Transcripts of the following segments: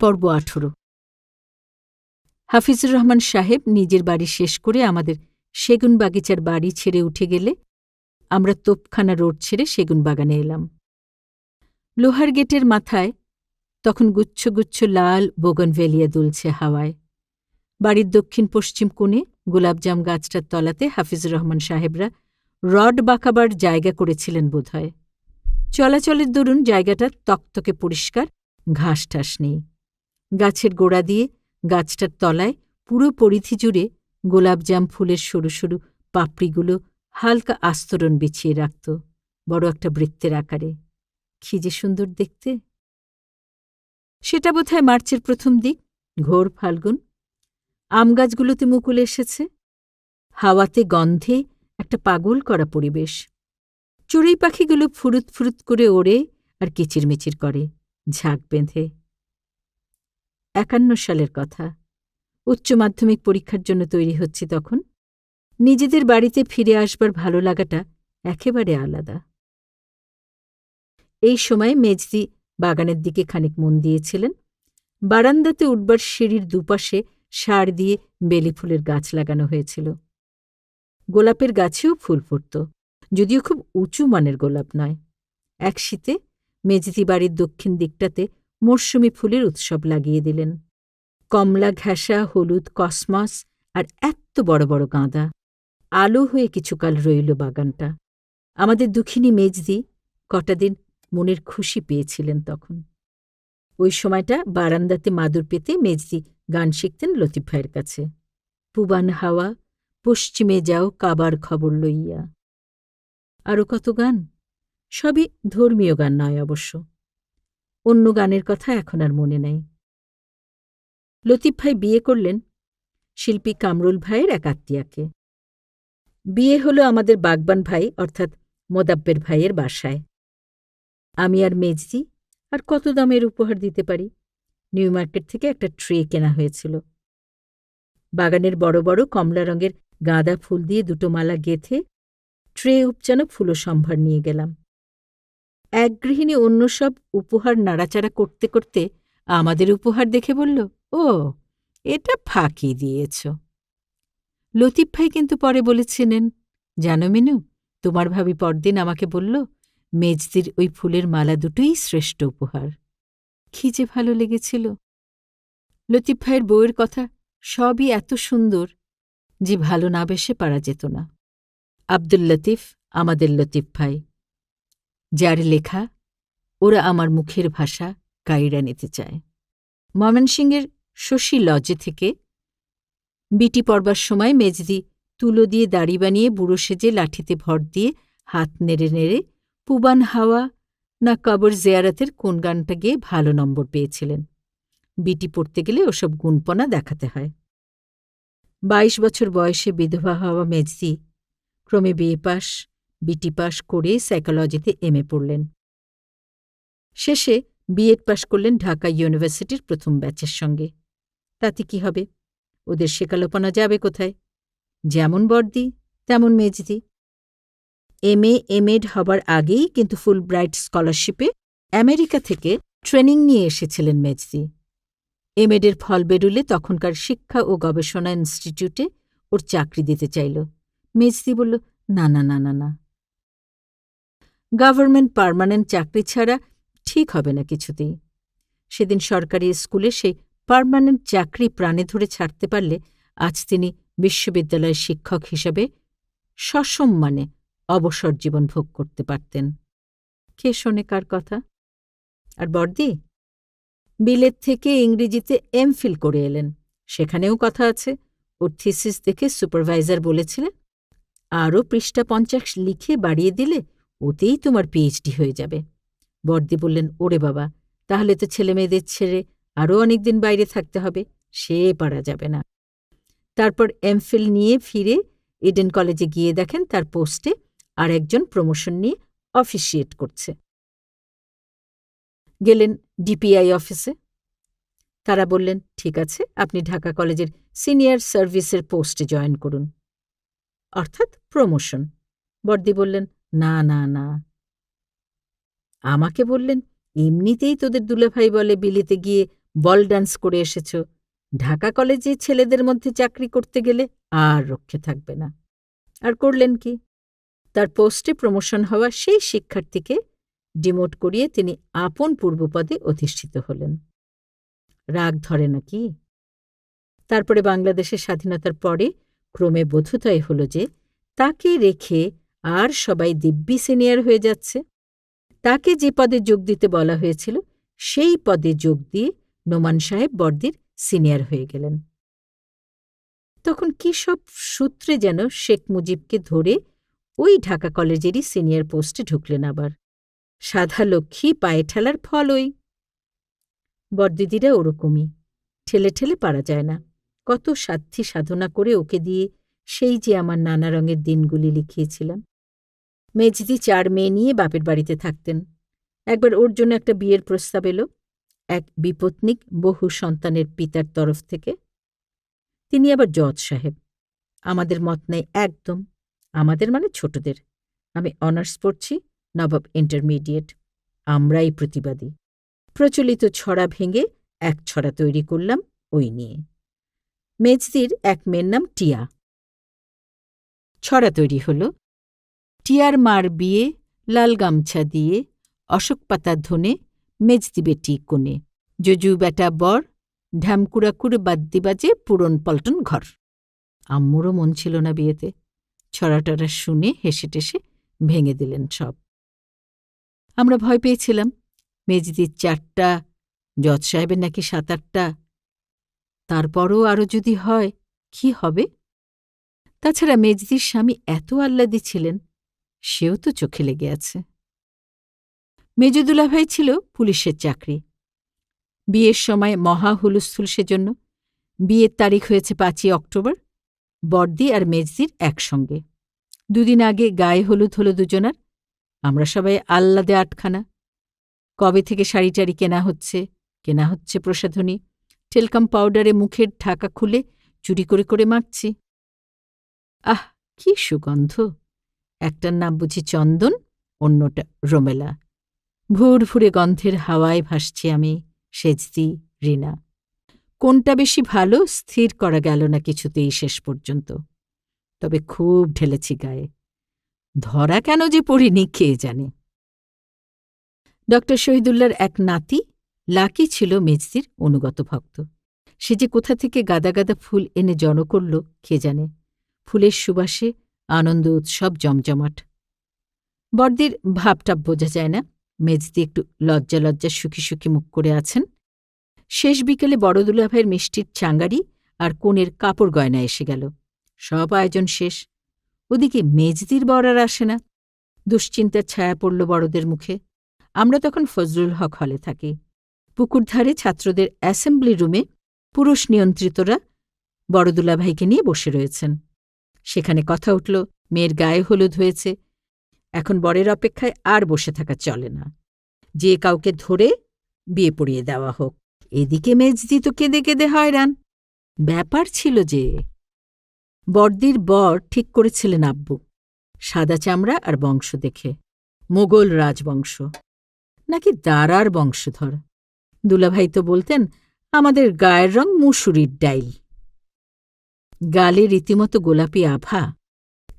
পর্ব আঠেরো। হাফিজুর রহমান সাহেব নিজের বাড়ি শেষ করে আমাদের সেগুন বাগিচার বাড়ি ছেড়ে উঠে গেলে আমরা তোপখানা রোড ছেড়ে সেগুন বাগানে এলাম। লোহার গেটের মাথায় তখন গুচ্ছ গুচ্ছ লাল বোগনভেলিয়া দুলছে হাওয়ায়। বাড়ির দক্ষিণ পশ্চিম কোণে গোলাপজাম গাছটার তলাতে হাফিজুর রহমান সাহেবরা রড বাঁকাবার জায়গা করেছিলেন বোধহয়। চলাচলের দরুন জায়গাটা তকতকে পরিষ্কার, ঘাস ঠাস নেই। গাছের গোড়া দিয়ে, গাছটার তলায় পুরো পরিধি জুড়ে গোলাপজাম ফুলের সরু সরু পাপড়িগুলো হালকা আস্তরণ বিছিয়ে রাখত, বড় একটা বৃত্তের আকারে। কি যে সুন্দর দেখতে। সেটা বোধহয় মার্চের প্রথম দিক, ঘোর ফাল্গুন। আম গাছগুলোতে মুকুল এসেছে। হাওয়াতে গন্ধে একটা পাগল করা পরিবেশ। চড়ুই পাখিগুলো ফুরুত ফুরুত করে ওড়ে আর কিচিরমিচির করে, ঝাঁক বেঁধে। একান্ন সালের কথা। উচ্চ মাধ্যমিক পরীক্ষার জন্য তৈরি হচ্ছি তখন। নিজেদের বাড়িতে ফিরে আসবার ভালো লাগাটা একেবারে আলাদা। এই সময় মেজদি বাগানের দিকে খানিক মন দিয়েছিলেন। বারান্দাতে উঠবার সিঁড়ির দুপাশে সার দিয়ে বেলি ফুলের গাছ লাগানো হয়েছিল। গোলাপের গাছেও ফুল ফুটত, যদিও খুব উঁচু মানের গোলাপ নয়। এক শীতে মেজদি বাড়ির দক্ষিণ দিকটাতে মরশুমি ফুলের উৎসব লাগিয়ে দিলেন। কমলা ঘেঁষা হলুদ, কসমস আর এত বড় বড় গাঁদা। আলো হয়ে কিছুকাল রইল বাগানটা। আমাদের দুঃখিনী মেজদি কটা দিন মনের খুশি পেয়েছিলেন তখন। ওই সময়টা বারান্দাতে মাদুর পেতে মেজদি গান শিখতেন লতিফ ভাইয়ের কাছে। পুবান হাওয়া, পশ্চিমে যাও কাবার খবর লইয়া। আরও কত গান? সবই ধর্মীয় গান নয় অবশ্য। অন্য গানের কথা এখন আর মনে নাই। লতিফ ভাই বিয়ে করলেন শিল্পী কামরুল ভাইয়ের এক আত্মীয়াকে। বিয়ে হল আমাদের বাগবান ভাই, অর্থাৎ মোদাব্বের ভাইয়ের বাসায়। আমি আর মেজদি আর কত দামের উপহার দিতে পারি? নিউ মার্কেট থেকে একটা ট্রে কেনা হয়েছিল। বাগানের বড় বড় কমলা রঙের গাঁদা ফুল দিয়ে দুটো মালা গেথে ট্রে উপচানো ফুলো সম্ভার নিয়ে গেলাম। এক গৃহিণী অন্য সব উপহার নাড়াচাড়া করতে করতে আমাদের উপহার দেখে বলল, ও, এটা ফাঁকি দিয়েছ। লতিফ ভাই কিন্তু পরে বলেছিলেন, জানো মিনু, তোমার ভাবি পরদিন আমাকে বলল, মেজদির ওই ফুলের মালা দুটোই শ্রেষ্ঠ উপহার। কি যে ভালো লেগেছিল। লতিফ ভাইয়ের বউয়ের কথা সবই এত সুন্দর যে ভালো না বেশে পারা যেত না। আব্দুল লতিফ, আমাদের লতিফ ভাই। যার লেখা ওরা আমার মুখের ভাষা গাইড়া নিতে চায়। ময়মনসিংহের শশী লজে থেকে বিটি পড়বার সময় মেজদি তুলো দিয়ে দাড়ি বানিয়ে বুড়ো সেজে লাঠিতে ভর দিয়ে হাত নেড়ে নেড়ে পুবান হাওয়া না কবর জেয়ারাতের কোন গানটা গিয়ে ভালো নম্বর পেয়েছিলেন। বিটি পড়তে গেলে ওসব গুণপনা দেখাতে হয়। বাইশ বছর বয়সে বিধবা হওয়া মেজদি ক্রমে বিয়ে পাশ বিটি পাশ করে সাইকোলজিতে এম এ পড়লেন। শেষে বিএড পাশ করলেন ঢাকা ইউনিভার্সিটির প্রথম ব্যাচের সঙ্গে। তাতে কি হবে? ওদের শেখালোপনা যাবে কোথায়? যেমন বর্দি, তেমন মেজদি। এম এ এম এড হবার আগেই কিন্তু ফুল ব্রাইট স্কলারশিপে আমেরিকা থেকে ট্রেনিং নিয়ে এসেছিলেন মেজদি। এম এডের ফল বেরুলে তখনকার শিক্ষা ও গবেষণা ইনস্টিটিউটে ওর চাকরি দিতে চাইল। মেজদি বলল, না না না না না। গভর্নমেন্ট পার্মানেন্ট চাকরি ছাড়া ঠিক হবে না কিছুতেই। সেদিন সরকারি স্কুলে সেই পার্মানেন্ট চাকরি প্রাণে ধরে ছাড়তে পারলে আজ তিনি বিশ্ববিদ্যালয়ের শিক্ষক হিসেবে সসম্মানে অবসর জীবন ভোগ করতে পারতেন। কে শোনে কার কথা? আর বর্দি বিলেত থেকে ইংরেজিতে এমফিল করে এলেন। সেখানেও কথা আছে। ওর থিসিস দেখে সুপারভাইজার বলেছিলেন, আরও পৃষ্ঠা পঞ্চাশ লিখে বাড়িয়ে দিলে ওতেই তোমার পিএইচডি হয়ে যাবে। বর্দি বললেন, ওরে বাবা, তাহলে তো ছেলেমেয়েদের ছেড়ে আরও অনেকদিন বাইরে থাকতে হবে, সে পারা যাবে না। তারপর এমফিল নিয়ে ফিরে ইডেন কলেজে গিয়ে দেখেন তার পোস্টে আর একজন প্রমোশন নিয়ে অফিসিয়েট করছে। গেলেন ডিপিআই অফিসে তারা বললেন, ঠিক আছে, আপনি ঢাকা কলেজের সিনিয়র সার্ভিসের পোস্টে জয়েন করুন। অর্থাৎ প্রমোশন বর্দি বললেন না না না। আমাকে বললেন, এমনিতেই তোদের দুলাভাই বলে বিলিতে গিয়ে বল ডান্স করে এসেছ। ঢাকা কলেজে ছেলেদের মধ্যে চাকরি করতে গেলে আর রক্ষে থাকবে না। আর করলেন কি? তার পোস্টে প্রমোশন হওয়া সেই শিক্ষার্থীকে ডিমোট করিয়ে তিনি আপন পূর্বপদে অধিষ্ঠিত হলেন। রাগ ধরে নাকি? তারপরে বাংলাদেশের স্বাধীনতার পরে ক্রমে বোধতাই হল যে, তাকে রেখে আর সবাই দিব্যি সিনিয়র হয়ে যাচ্ছে। তাকে যে পদে যোগ দিতে বলা হয়েছিল, সেই পদে যোগ দিয়ে নোমান সাহেব বর্দির সিনিয়র হয়ে গেলেন। তখন কি সব সূত্রে যেন শেখ মুজিবকে ধরে ওই ঢাকা কলেজেরই সিনিয়র পোস্টে ঢুকলেন আবার। সাধা লক্ষ্মী পায়ে ঠেলার ফল ওই। বরদিদিরা ওরকমই, ঠেলে ঠেলে পারা যায় না। কত সাধ্যি সাধনা করে ওকে দিয়ে সেই যে আমার নানা রঙের দিনগুলি লিখিয়েছিলাম। মেজদি চার মেয়ে নিয়ে বাপের বাড়িতে থাকতেন। একবার ওর জন্য একটা বিয়ের প্রস্তাব এলো এক বিপত্নিক বহু সন্তানের পিতার তরফ থেকে। তিনি আবার জজ সাহেব। আমাদের মত নেই একদম। আমাদের মানে ছোটদের। আমি অনার্স পড়ছি, নবাব ইন্টারমিডিয়েট। আমরাই প্রতিবাদী। প্রচলিত ছড়া ভেঙে এক ছড়া তৈরি করলাম ওই নিয়ে। মেজদির এক মেয়ের নাম টিয়া। ছড়া তৈরি হল টিয়ার মার বিয়ে, লাল গামছা দিয়ে, অশোক পাতা ধনে মেজদি বেটি কোণে। জজু বেটা বর ঢ্যামকুড়াকুড় বাদ্যি বাজে পুরন পল্টন ঘর। আম্মুরও মন ছিল না বিয়েতে। ছড়াটরা শুনে হেসে টেসে ভেঙে দিলেন সব। আমরা ভয় পেয়েছিলাম। মেজদির চারটা, জজ সাহেবের নাকি সাত আটটা। তারপরও আরও যদি হয়, কি হবে? তাছাড়া মেজদির স্বামী এত আহ্লাদি ছিলেন সেও তো চোখে লেগে আছে। মেজদুলাভাই ছিল পুলিশের চাকরি। বিয়ের সময় মহা হুলস্থুল সেজন্য। বিয়ের তারিখ হয়েছে পাঁচই অক্টোবর, বর্দি আর মেজদির একসঙ্গে। দুদিন আগে গায়ে হলুদ হলো দুজনার। আমরা সবাই আহ্লাদে আটখানা। কবে থেকে শাড়ি টাড়ি কেনা হচ্ছে কেনা হচ্ছে প্রসাধনী। টেলকাম পাউডারে মুখের ঢাকা খুলে চুরি করে করে মাখছি। আহ, কি সুগন্ধ! একটার নাম বুঝি চন্দন, অন্যটা রোমেলা। ভুর ভুরে গন্ধের হাওয়ায় ভাসছি আমি সেজদি রিনা। কোনটা বেশি ভালো, স্থির করা গেল না কিছুতেই শেষ পর্যন্ত। তবে খুব ঢেলেছি গায়ে। ধরা কেন যে পড়িনি, কে জানে? ড শহীদুল্লার এক নাতি, লাকি ছিল মেজদির অনুগত ভক্ত। সে যে কোথা থেকে গাদা গাদা ফুল এনে জন করল, কে জানে? ফুলের সুবাসে আনন্দ, উৎসব, জমজমাট। বর্দির ভাবটাপ বোঝা যায় না। মেজদি একটু লজ্জা লজ্জা, সুখী সুখী মুখ করে আছেন। শেষ বিকেলে বড়দুলাভাইয়ের মিষ্টির চাঙ্গারি আর কোণের কাপড় গয়না এসে গেল। সব আয়োজন শেষ। ওদিকে মেজদির বর আর আসে না। দুশ্চিন্তার ছায়া পড়ল বড়দের মুখে। আমরা তখন ফজলুল হক হলে থাকি। পুকুরধারে ছাত্রদের অ্যাসেম্বলি রুমে পুরুষ নিয়ন্ত্রিতরা বড়দুলাভাইকে নিয়ে বসে রয়েছেন। সেখানে কথা উঠল, মেয়ের গায়ে হলুদ হয়েছে। এখন বরের অপেক্ষায় আর বসে থাকা চলে না। যে কাউকে ধরে বিয়ে পড়িয়ে দেওয়া হোক। এদিকে মেজদি তো কেঁদে কেঁদে হয়রান। ব্যাপার ছিল যে, বর্দির বর ঠিক করেছিলেন আব্বু। সাদা চামড়া আর বংশ দেখে। মোগল রাজবংশ। নাকি দারার বংশধর। দুলাভাই তো বলতেন, আমাদের গায়ের রং মুসুরির ডাইল। গালে রীতিমতো গোলাপি আভা,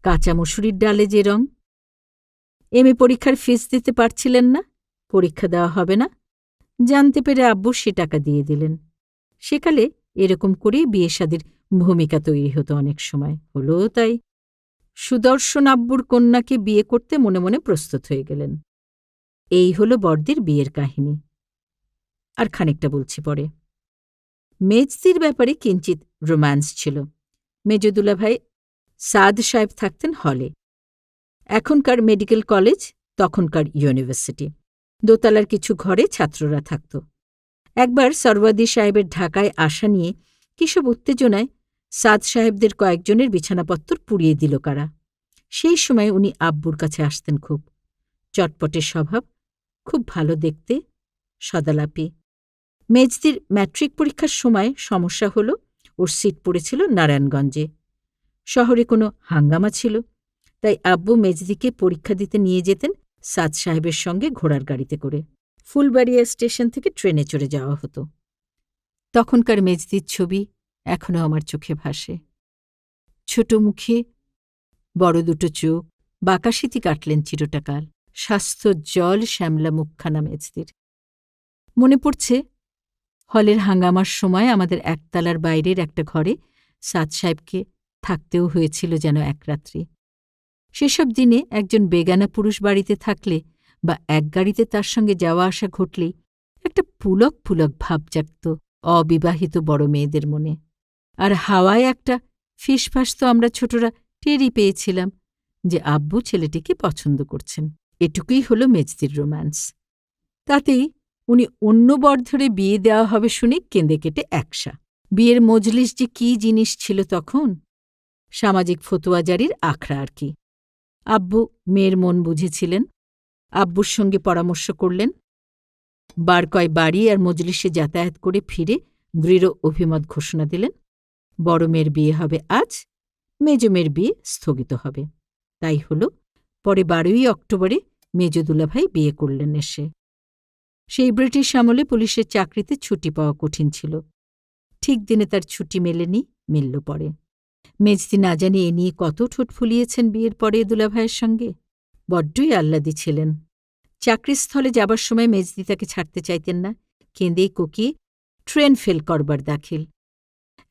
কাঁচা মুসুরির ডালে যে রং। এম এ পরীক্ষার ফিস দিতে পারছিলেন না, পরীক্ষা দেওয়া হবে না। জানতে পেরে আব্বু সে টাকা দিয়ে দিলেন। সেকালে এরকম করেই বিয়ে শাদির ভূমিকা তৈরি হতো অনেক সময়। হলো তাই। সুদর্শন আব্বুর কন্যাকে বিয়ে করতে মনে মনে প্রস্তুত হয়ে গেলেন। এই হল বর্দির বিয়ের কাহিনী। আর খানিকটা বলছি পরে। মেজদির ব্যাপারে কিঞ্চিত রোম্যান্স ছিল। মেজদুলা ভাই সাদ সাহেব থাকতেন হলে। এখনকার মেডিকেল কলেজ, তখনকার ইউনিভার্সিটি। দোতলার কিছু ঘরে ছাত্ররা থাকত। একবার সর্বাদি সাহেবের ঢাকায় আসা নিয়ে কিসব উত্তেজনায় সাদ সাহেবদের কয়েকজনের বিছানাপত্তর পুড়িয়ে দিল কারা। সেই সময় উনি আব্বুর কাছে আসতেন খুব। চটপটের স্বভাব, খুব ভালো দেখতে, সদালাপি। মেজদির ম্যাট্রিক পরীক্ষার সময় সমস্যা হল ওর সিট পড়েছিল নারায়ণগঞ্জে। শহরে কোনো হাঙ্গামা ছিল। তাই আব্বু মেজদিকে পরীক্ষা দিতে নিয়ে যেতেন সাদ সাহেবের সঙ্গে ঘোড়ার গাড়িতে করে। ফুলবাড়িয়া স্টেশন থেকে ট্রেনে চড়ে যাওয়া হতো। তখনকার মেজদির ছবি এখনও আমার চোখে ভাসে। ছোট মুখে, বড় দুটো চোখ বাকাশিতি কাটলেন চিরটাকাল, স্বাস্থ্য জল শ্যামলা মুখখানা মেজদির। মনে পড়ছে হলের হাঙ্গামার সময় আমাদের একতলার বাইরের একটা ঘরে সাদ সাহেবকে থাকতেও হয়েছিল যেন এক রাত্রি। সেসব দিনে একজন বেগানা পুরুষ বাড়িতে থাকলে বা এক গাড়িতে তার সঙ্গে যাওয়া আসা ঘটলেই একটা পুলক পুলক ভাব জাগত অবিবাহিত বড় মেয়েদের মনে। আর হাওয়ায় একটা ফিসফাস তো আমরা ছোটরা টেরই পেয়েছিলাম যে আব্বু ছেলেটিকে পছন্দ করছেন। এটুকুই হল মেজদির রোম্যান্স। তাতেই উনি অন্য বর ধরে বিয়ে দেওয়া হবে শুনে কেঁদে কেটে একসা। বিয়ের মজলিস যে কী জিনিস ছিল তখন? সামাজিক ফতুয়াজারির আখড়া আর কি। আব্বু মেয়ের মন বুঝেছিলেন। আব্বুর সঙ্গে পরামর্শ করলেন। বার কয় বাড়ি আর মজলিসে যাতায়াত করে ফিরে দৃঢ় অভিমত ঘোষণা দিলেন। বড় মেয়ের বিয়ে হবে আজ, মেজ মেয়ের বিয়ে স্থগিত হবে। তাই হল, পরে বারোই অক্টোবরে মেজ দুলাভাই বিয়ে করলেন এসে। সেই ব্রিটিশ আমলে পুলিশের চাকরিতে ছুটি পাওয়া কঠিন ছিল। ঠিক দিনে তার ছুটি মেলেনি, মিলল পরে। মেজদি না জানি এ নিয়ে কত ঠোঁট ফুলিয়েছেন বিয়ের পরে দুলাভাইয়ের সঙ্গে। বড্ডই আহ্লাদি ছিলেন। চাকরিস্থলে যাবার সময় মেজদি তাকে ছাড়তে চাইতেন না, কেঁদেই কোকিয়ে ট্রেন ফেল করবার দাখিল।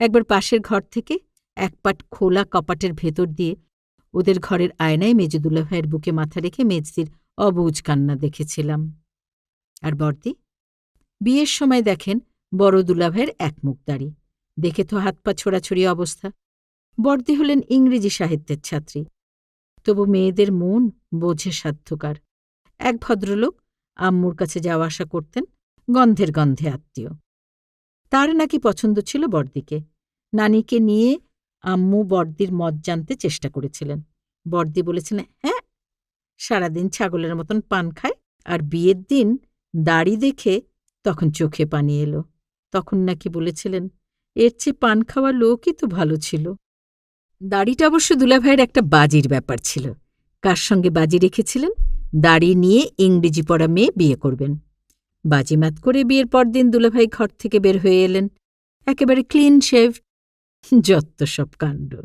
একবার পাশের ঘর থেকে এক পাট খোলা কপাটের ভেতর দিয়ে ওদের ঘরের আয়নায় মেজদুল্লা ভাইয়ের বুকে মাথা রেখে মেজদির অবুজ কান্না দেখেছিলাম। আর বর্দি? বিয়ের সময় দেখেন বড় দুলাভের এক মুখ দাড়ি। দেখে তো হাত পা ছোড়াছড়ি অবস্থা। বর্দি হলেন ইংরেজি সাহিত্যের ছাত্রী। তবু মেয়েদের মন বোঝে সাধ্যকার। এক ভদ্রলোক আম্মুর কাছে যাওয়া আসা করতেন, গন্ধের গন্ধে আত্মীয়। তার নাকি পছন্দ ছিল বর্দিকে। নানিকে নিয়ে আম্মু বর্দির মত জানতে চেষ্টা করেছিলেন। বর্দি বলেছিলেন হ্যাঁ সারাদিন ছাগলের মতন পান খায় আর বিয়ের দিন দাড়ি দেখে তখন চোখে পানি এলো। তখন নাকি বলেছিলেন, এর চেয়ে পান খাওয়া লোকই তো ভালো ছিল। দাড়িটা অবশ্য দুলাভাইয়ের একটা বাজির ব্যাপার ছিল। কার সঙ্গে বাজি রেখেছিলেন? দাড়ি নিয়ে ইংরেজি পড়া মেয়ে বিয়ে করবেন। বাজিমাত করে বিয়ের পরদিন দুলাভাই ঘর থেকে বের হয়ে এলেন। একেবারে ক্লিন শেভ, যত্ত সব কাণ্ড।